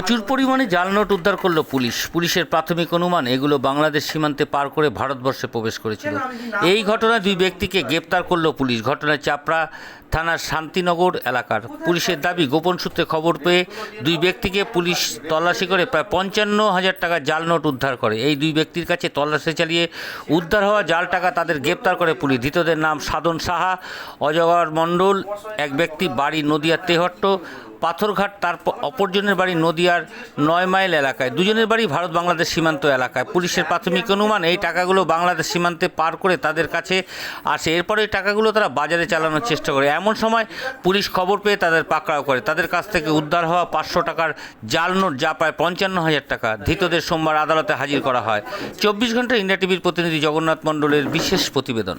প্রচুর পরিমাণে জাল নোট উদ্ধার করল পুলিশ। পুলিশের প্রাথমিক অনুমান এগুলো বাংলাদেশ সীমান্তে পার করে ভারতবর্ষে প্রবেশ করেছিল। এই ঘটনায় দুই ব্যক্তিকে গ্রেপ্তার করল পুলিশ। ঘটনায় চাপড়া থানার শান্তিনগর এলাকার। পুলিশের দাবি গোপন সূত্রে খবর পেয়ে দুই ব্যক্তিকে পুলিশ তল্লাশি করে প্রায় পঞ্চান্ন হাজার টাকা জাল নোট উদ্ধার করে। এই দুই ব্যক্তির কাছে তল্লাশি চালিয়ে উদ্ধার হওয়া জাল টাকা তাদের গ্রেপ্তার করে পুলিশ। ধৃতদের নাম সাধন সাহা অজগর মণ্ডল এক ব্যক্তি বাড়ি নদিয়ার তেহট্ট পাথরঘাট, তার অপরজনের বাড়ি নদিয়ার নয় মাইল এলাকায়। দুজনের বাড়ি ভারত বাংলাদেশ সীমান্ত এলাকায়। পুলিশের প্রাথমিক অনুমান, এই টাকাগুলো বাংলাদেশ সীমান্তে পার করে তাদের কাছে আসে। এরপরে এই টাকাগুলো তারা বাজারে চালানোর চেষ্টা করে। এমন সময় পুলিশ খবর পেয়ে তাদের পাকড়াও করে। তাদের কাছ থেকে উদ্ধার হওয়া পাঁচশো টাকার জাল নোট, যা প্রায় পঞ্চান্ন হাজার টাকা, ধৃতদের সোমবার আদালতে হাজির করা হয়। চব্বিশ ঘণ্টা ইন্ডিয়া টিভির প্রতিনিধি জগন্নাথ মণ্ডলের বিশেষ প্রতিবেদন।